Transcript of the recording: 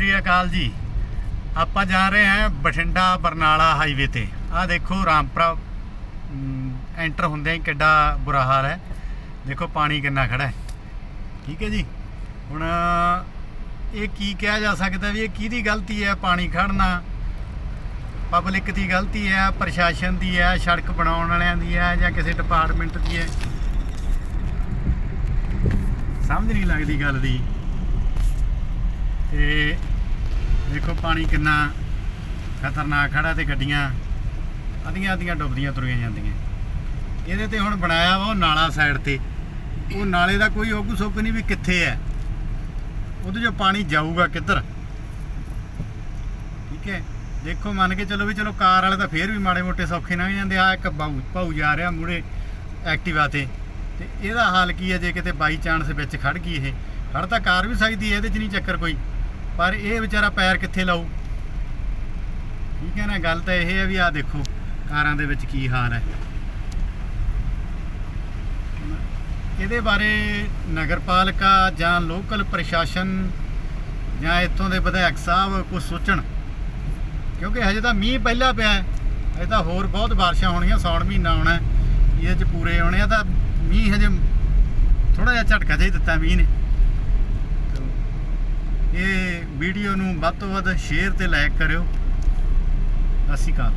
ਸ੍ਰੀ ਅਕਾਲ ਜੀ। ਆਪਾਂ ਜਾ ਰਹੇ ਹਾਂ ਬਠਿੰਡਾ ਬਰਨਾਲਾ ਹਾਈਵੇ ਤੇ। ਆਹ ਦੇਖੋ ਰਾਮਪੁਰਾ ਐਂਟਰ ਹੁੰਦੇ ਹੀ ਕਿੱਡਾ ਬੁਰਾ ਹਾਲ ਹੈ। ਦੇਖੋ ਪਾਣੀ ਕਿੰਨਾ ਖੜਾ ਹੈ। ਠੀਕ ਹੈ ਜੀ। ਹੁਣ, ਇਹ ਕੀ ਕਿਹਾ ਜਾ ਸਕਦਾ ਵੀ ਇਹ ਕਿਹਦੀ ਗਲਤੀ ਹੈ ਪਾਣੀ ਖੜਨਾ? ਪਬਲਿਕ ਦੀ ਗਲਤੀ ਹੈ, ਪ੍ਰਸ਼ਾਸਨ ਦੀ ਹੈ, ਸੜਕ ਬਣਾਉਣ ਵਾਲਿਆਂ ਦੀ ਹੈ ਜਾਂ ਕਿਸੇ ਡਿਪਾਰਟਮੈਂਟ ਦੀ ਹੈ? ਸਮਝ ਨਹੀਂ ਲੱਗਦੀ ਗੱਲ ਦੀ। ਤੇ ਦੇਖੋ ਪਾਣੀ ਕਿੰਨਾ ਖਤਰਨਾਕ ਖੜਾ ਤੇ ਗੱਡੀਆਂ ਅੱਧੀਆਂ ਅੱਧੀਆਂ ਡੁੱਬਦੀਆਂ ਤੁਰੀਆਂ ਜਾਂਦੀਆਂ। ਇਹਦੇ ਤੇ ਹੁਣ ਬਣਾਇਆ ਵਾ ਉਹ ਨਾਲਾ ਸਾਈਡ ਤੇ। ਉਹ ਨਾਲੇ ਦਾ ਕੋਈ ਔਗੂ ਸੁੱਕ ਨਹੀਂ ਵੀ ਕਿੱਥੇ ਹੈ। ਉਹਦੇ ਜੋ ਪਾਣੀ ਜਾਊਗਾ ਕਿੱਧਰ? ਠੀਕ ਹੈ। ਦੇਖੋ ਮੰਨ ਕੇ ਚਲੋ ਵੀ ਚਲੋ ਕਾਰ ਵਾਲੇ ਤਾਂ ਫੇਰ ਵੀ ਮਾੜੇ ਮੋਟੇ ਸੌਖੇ ਲੰਘ ਜਾਂਦੇ ਆ, ਇੱਕ ਬਾਊ, ਭਾਊ ਜਾ ਰਿਹਾ ਮੂਰੇ ਐਕਟਿਵਾ ਤੇ। ਤੇ ਇਹਦਾ ਹਾਲ ਕੀ ਹੈ ਜੇ ਕਿਤੇ ਬਾਈ ਚਾਂਸ ਵਿੱਚ ਖੜ ਗਈ ਇਹ। ਖੜ ਤਾਂ ਕਾਰ ਵੀ ਸਕਦੀ ਹੈ, ਇਹਦੇ 'ਚ ਨਹੀਂ ਚੱਕਰ ਕੋਈ। ਪਰ ਇਹ ਵਿਚਾਰਾ ਪੈਰ ਕਿੱਥੇ ਲਾਊ? ਠੀਕ ਹੈ ਨਾ, ਗੱਲ ਤਾਂ ਇਹ ਹੈ ਵੀ ਆਹ ਦੇਖੋ, ਕਾਰਾਂ ਦੇ ਵਿੱਚ ਕੀ ਹਾਲ ਹੈ। ਇਹਦੇ ਬਾਰੇ ਨਗਰਪਾਲਿਕਾ ਜਾਂ ਲੋਕਲ ਪ੍ਰਸ਼ਾਸਨ ਜਾਂ ਇੱਥੋਂ ਦੇ ਵਿਧਾਇਕ ਸਾਹਿਬ ਕੁਝ ਸੋਚਣ। ਕਿਉਂਕਿ ਹਜੇ ਤਾਂ ਮੀਂਹ ਪਹਿਲਾਂ ਪਿਆ ਹੈ। ਹਜੇ ਤਾਂ ਹੋਰ ਬਹੁਤ ਬਾਰਿਸ਼ਾਂ ਹੋਣੀਆਂ ਸੌਣ ਮਹੀਨਾ ਆਉਣਾ ਹੈ। ਇਹਦੇ ਚ ਪੂਰੇ ਆਉਣੇ ਆ ਤਾਂ ਮੀਂਹ ਹਜੇ ਥੋੜਾ ਜਿਹਾ ਝਟਕਾ ਜਿਹਾ ਹੀ ਦਿੱਤਾ ਮੀਂਹ ਨੇ। ਵੀਡੀਓ ਨੂੰ ਵੱਧ ਤੋਂ ਵੱਧ ਸ਼ੇਅਰ ਤੇ ਲਾਈਕ ਕਰਿਓ। ਸਤਿ ਸ਼੍ਰੀ ਅਕਾਲ।